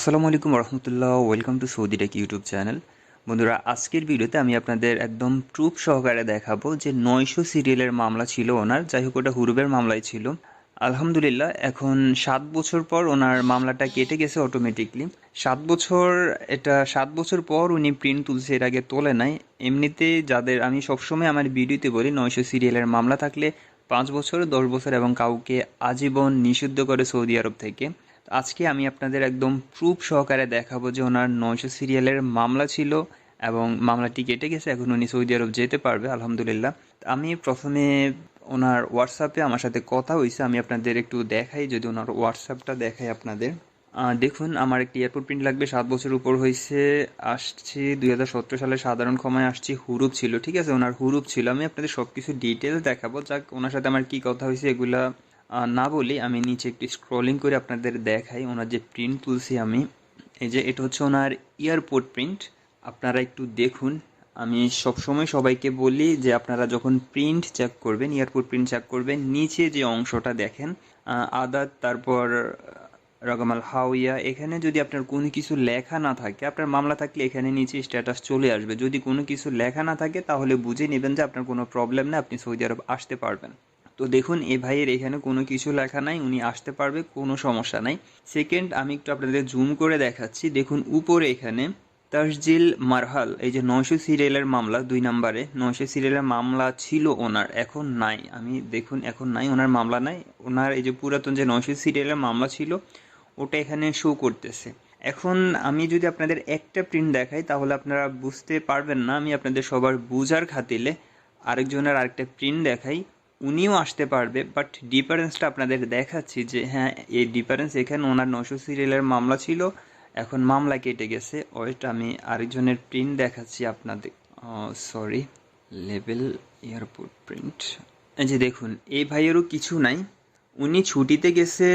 আসসালামু আলাইকুম রহমতুল্লাহ welcome to Saudi tech YouTube channel. বন্ধুরা, আজকের ভিডিওতে আমি আপনাদের একদম প্রুফ সহকারে দেখাবো যে নয়শো সিরিয়ালের মামলা ছিল ওনার, যাই হোক ওটা হুরুবের মামলায় ছিল। আলহামদুলিল্লাহ, এখন সাত বছর পর ওনার মামলাটা কেটে গেছে অটোমেটিকলি সাত বছর, এটা সাত বছর পর উনি প্রিন্ট তুলছে, এর আগে তোলে নাই। এমনিতে যাদের, আমি সবসময় আমার ভিডিওতে বলি, নয়শো সিরিয়ালের মামলা থাকলে পাঁচ বছর, দশ বছর এবং কাউকে আজীবন নিষিদ্ধ করে সৌদি আরব থেকে। আজকে আমি আপনাদের একদম প্রুফ সহকারে দেখাবো যে ওনার নয়শো সিরিয়ালের মামলা ছিল এবং মামলাটি কেটে গেছে, এখন উনি সৌদি আরব যেতে পারবে, আলহামদুলিল্লাহ। আমি প্রথমে ওনার হোয়াটসঅ্যাপে আমার সাথে কথা হয়েছে আমি আপনাদের একটু দেখাই, যদি ওনার হোয়াটসঅ্যাপটা দেখাই আপনাদের। দেখুন, আমার একটি এয়ারপোর্ট প্রিন্ট লাগবে, সাত বছর উপর হয়েছে আসছি, দুই হাজার সতেরো সালে সাধারণ ক্ষমায় আসছি, হুরুপ ছিল, ঠিক আছে? ওনার হুরুপ ছিল, আমি আপনাদের সব কিছু ডিটেলস দেখাবো, যাক, ওনার সাথে আমার কি কথা হয়েছে এগুলা না বলি, আমি নিচে একটু স্ক্রলিং করে আপনাদের দেখাই, ওনার যে প্রিন্ট তুলছি আমি। এই যে এটা হচ্ছে ওনার এয়ারপোর্ট প্রিন্ট আপনারা একটু দেখুন। আমি সবসময় সবাইকে বলি যে আপনারা যখন প্রিন্ট চেক করবেন এয়ারপোর্ট প্রিন্ট চেক করবেন, নিচে যে অংশটা দেখেন আদাত তারপর রকমাল হাউইয়া এখানে যদি আপনার কোনো কিছু লেখা না থাকে, আপনার মামলা থাকলে এখানে নিচে স্ট্যাটাস চলে আসবে। যদি কোনো কিছু লেখা না থাকে, তাহলে বুঝে নেবেন যে আপনার কোনো প্রবলেম নেই, আপনি সৌদি আরব আসতে পারবেন। তো দেখুন, এ ভাইয়ের এখানে কোনো কিছু লেখা নাই, উনি আসতে পারবে, কোনো সমস্যা নাই। সেকেন্ড আমি একটু আপনাদের জুম করে দেখাচ্ছি। দেখুন, উপরে এখানে তাসজিল মারহাল, এই যে নয়শো সিরিয়ালের মামলা, দুই নম্বরে, নয়শো সিরিয়ালের মামলা ছিল ওনার, এখন নাই। আমি দেখুন, এখন নাই, ওনার মামলা নাই। ওনার এই যে পুরাতন যে নয়শো সিরিয়ালের মামলা ছিল, ওটা এখানে শো করতেছে। এখন আমি যদি আপনাদের একটা প্রিন্ট দেখাই, তাহলে আপনারা বুঝতে পারবেন না, আমি আপনাদের সবার বুঝার খাতিলে আরেকজনের আরেকটা প্রিন্ট দেখাই। উনিও আসতে পারবে বাট ডিফারেন্সটা আপনাদের দেখাচ্ছি যে হ্যাঁ এই ডিফারেন্স এখানে ওনার নশো সিরিয়ালের মামলা ছিল, এখন মামলা কেটে গেছে। ওইটা আমি আরেকজনের প্রিন্ট দেখাচ্ছি আপনাদের। সরি লেভেল এয়ারপোর্ট প্রিন্ট এই যে দেখুন, এই ভাইয়েরও কিছু নাই। উনি ছুটিতে গেছে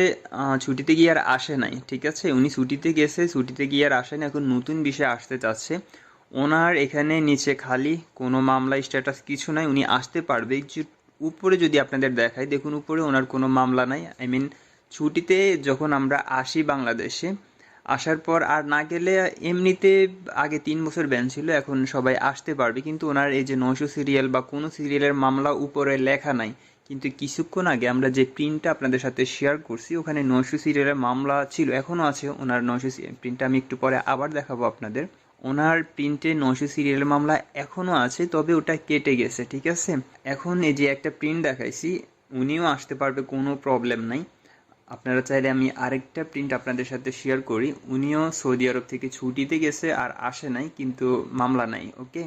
ছুটিতে গিয়ে আর আসে নাই, ঠিক আছে? উনি ছুটিতে গেছে, ছুটিতে গিয়ে আর আসে না এখন নতুন বিষয়ে আসতে চাচ্ছে। ওনার এখানে নিচে খালি কোনো মামলা স্ট্যাটাস কিছু নাই, উনি আসতে পারবে। উপরে যদি আপনাদের দেখাই, দেখুন উপরে ওনার কোনো মামলা নাই। আই মিন ছুটিতে যখন আমরা আসি বাংলাদেশে, আসার পর আর না গেলে এমনিতে আগে তিন বছর ব্যান ছিল, এখন সবাই আসতে পারবে। কিন্তু ওনার এই যে নয়শো সিরিয়াল বা কোনো সিরিয়ালের মামলা উপরে লেখা নাই। কিন্তু কিছুক্ষণ আগে আমরা যে প্রিন্টটা আপনাদের সাথে শেয়ার করছি, ওখানে নয়শো সিরিয়ালের মামলা ছিল এখনও আছে ওনার নয়শো প্রিন্টটা আমি একটু পরে আবার দেখাবো আপনাদের। ওনার প্রিন্টে নয়শো সিরিয়ালের মামলা এখনও আছে, তবে ওটা কেটে গেছে, ঠিক আছে? এখন এই যে একটা প্রিন্ট দেখাইছি, উনিও আসতে পারবে, কোনো প্রবলেম নাই। আপনারা চাইলে আমি আরেকটা প্রিন্ট আপনাদের সাথে শেয়ার করি। উনিও সৌদি আরব থেকে ছুটিতে গেছে আর আসে নাই, কিন্তু মামলা নাই ওকে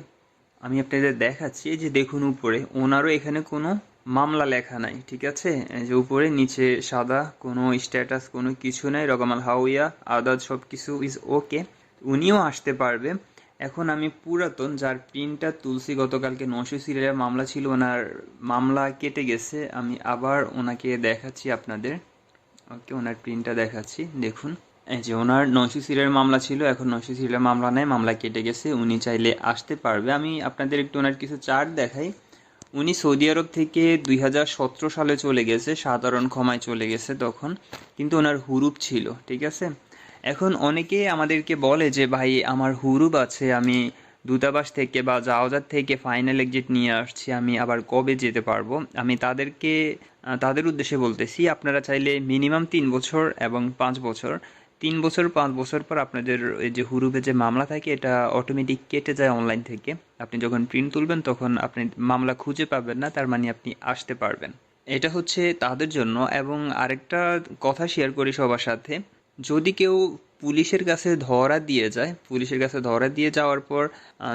আমি আপনাদের দেখাচ্ছি যে দেখুন উপরে, ওনারও এখানে কোনো মামলা লেখা নাই, ঠিক আছে? যে উপরে, নিচে সাদা, কোনো স্ট্যাটাস কোনো কিছু নাই রকমাল হাউইয়া আদাত সব কিছু ইজ ওকে উনিও আসতে পারবে। এখন আমি পুরাতন, যার প্রিন্টটা তুলসী গতকালকে নশো সিরিয়ালের মামলা ছিল, ওনার মামলা কেটে গেছে। আমি আবার ওনাকে দেখাচ্ছি আপনাদের। ওকে, ওনার প্রিন্টটা দেখাচ্ছি, দেখুন। এই যে ওনার নয়শো সিরিয়াল মামলা ছিল, এখন নয়শো সিরিয়াল মামলা নেই, মামলা কেটে গেছে, উনি চাইলে আসতে পারবে। আমি আপনাদের একটু ওনার কিছু চার্ট দেখাই। উনি সৌদি আরব থেকে দুই হাজার সতেরো সালে চলে গেছে, সাধারণ ক্ষমায় চলে গেছে তখন। কিন্তু ওনার হুরুপ ছিল, ঠিক আছে? এখন অনেকেই আমাদেরকে বলে যে, ভাই, আমার হুরুপ আছে, আমি দূতাবাস থেকে বা জাওজার থেকে ফাইনাল এক্সিট নিয়ে আসছি, আমি আবার কবে যেতে পারব? আমি তাদেরকে তাদের উদ্দেশ্যে বলতেছি, আপনারা চাইলে মিনিমাম তিন বছর এবং পাঁচ বছর। তিন বছর, পাঁচ বছর পর আপনাদের এই যে হুরুপে যে মামলা থাকে, এটা অটোমেটিক কেটে যায় অনলাইন থেকে। আপনি যখন প্রিন্ট তুলবেন, তখন আপনি মামলা খুঁজে পাবেন না, তার মানে আপনি আসতে পারবেন। এটা হচ্ছে তাদের জন্য, এবং আরেকটা কথা শেয়ার করি সবার সাথে। যদি কেউ পুলিশের কাছে ধরা দিয়ে যায়, পুলিশের কাছে ধরা দিয়ে যাওয়ার পর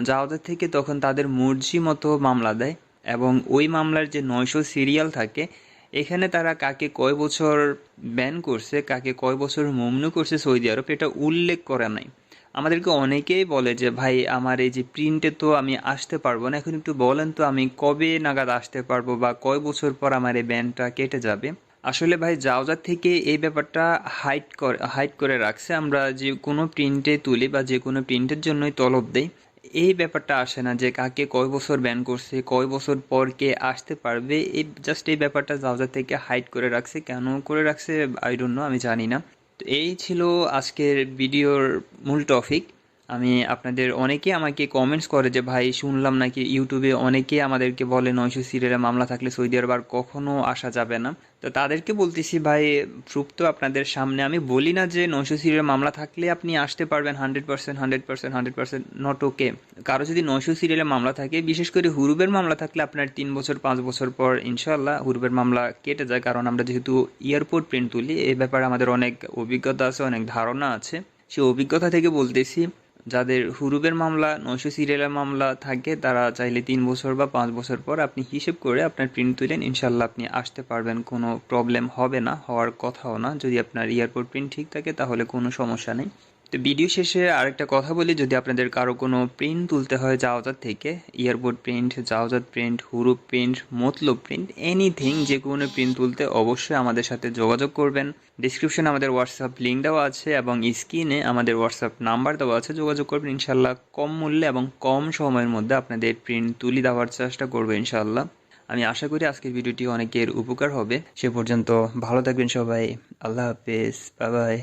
যাওয়াদের থেকে তখন তাদের মর্জি মতো মামলা দেয় এবং ওই মামলার যে নয়শো সিরিয়াল থাকে, এখানে তারা কাকে কয় বছর ব্যান করছে, কাকে কয় বছর মমনু করছে সৌদি আরব, এটা উল্লেখ করা নাই। আমাদেরকে অনেকেই বলে যে, ভাই, আমার এই যে প্রিন্টে তো আমি আসতে পারব না, এখন একটু বলেন তো আমি কবে নাগাদ আসতে পারব বা কয় বছর পর আমার এই ব্যানটা কেটে যাবে? আসলে ভাই জাওজার থেকে এই ব্যাপারটা হাইড করে হাইড করে রাখছে। আমরা যে কোনো প্রিন্টে তুলি বা যে কোনো প্রিন্টের জন্যই তলব দেই। এই ব্যাপারটা আসে না যে কাকে কয় বছর ব্যান করছে, কয় বছর পর কে আসতে পারবে। এই জাস্ট এই ব্যাপারটা জাওজার থেকে হাইড করে রাখছে। কেন করে রাখছে? আই ডোন্ট নো আমি জানি না। তো এই ছিল আজকের ভিডিওর মূল টপিক আমি আপনাদের অনেকে আমাকে কমেন্টস করে যে, ভাই, শুনলাম নাকি ইউটিউবে অনেকে আমাদেরকে বলে নয়শো সিরিয়ালে মামলা থাকলে সৌদি আরব আর কখনো আসা যাবে না। তো তাদেরকে বলতেছি, ভাই প্রুফ তো আপনাদের সামনে। আমি বলি না যে নয়শো সিরিয়াল মামলা থাকলে আপনি আসতে পারবেন hundred percent hundred percent hundred percent not okay কারও যদি নয়শো সিরিয়ালে মামলা থাকে, বিশেষ করে হুরুবের মামলা থাকলে আপনার তিন বছর, পাঁচ বছর পর ইনশাল্লাহ হুরুবের মামলা কেটে যায়। কারণ আমরা যেহেতু এয়ারপোর্ট প্রিন্ট তুলি, এ ব্যাপারে আমাদের অনেক অভিজ্ঞতা আছে, অনেক ধারণা আছে। সেই অভিজ্ঞতা থেকে বলতেছি যাদের হুরুবের মামলা নয়শো সিরিয়ালের মামলা থাকে, তারা চাইলে তিন বছর বা পাঁচ বছর পর আপনি হিসেব করে আপনার প্রিন্ট তুলেন ইনশাল্লাহ আপনি আসতে পারবেন। কোনো প্রবলেম হবে না, হওয়ার কথাও না। যদি আপনার এয়ারপোর্ট প্রিন্ট ঠিক থাকে, তাহলে কোনো সমস্যা নেই। তো ভিডিও শেষে আরেকটা কথা বলি, যদি আপনাদের কারও কোনো প্রিন্ট তুলতে হয় জাওজাত থেকে এয়ারপোর্ট প্রিন্ট জাওজাত প্রিন্ট হুরুপ প্রিন্ট মতলব প্রিন্ট এনিথিং যে কোনো প্রিন্ট তুলতে অবশ্যই আমাদের সাথে যোগাযোগ করবেন। ডিসক্রিপশনে আমাদের হোয়াটসঅ্যাপ লিঙ্ক দেওয়া আছে এবং স্ক্রিনে আমাদের হোয়াটসঅ্যাপ নাম্বার দেওয়া আছে, যোগাযোগ করবেন। ইনশাল্লাহ কম মূল্যে এবং কম সময়ের মধ্যে আপনাদের প্রিন্ট তুলি দেওয়ার চেষ্টা করব ইনশাল্লাহ আমি আশা করি আজকের ভিডিওটি অনেকের উপকার হবে। সে পর্যন্ত ভালো থাকবেন সবাই। আল্লাহ হাফেজ। Bye bye.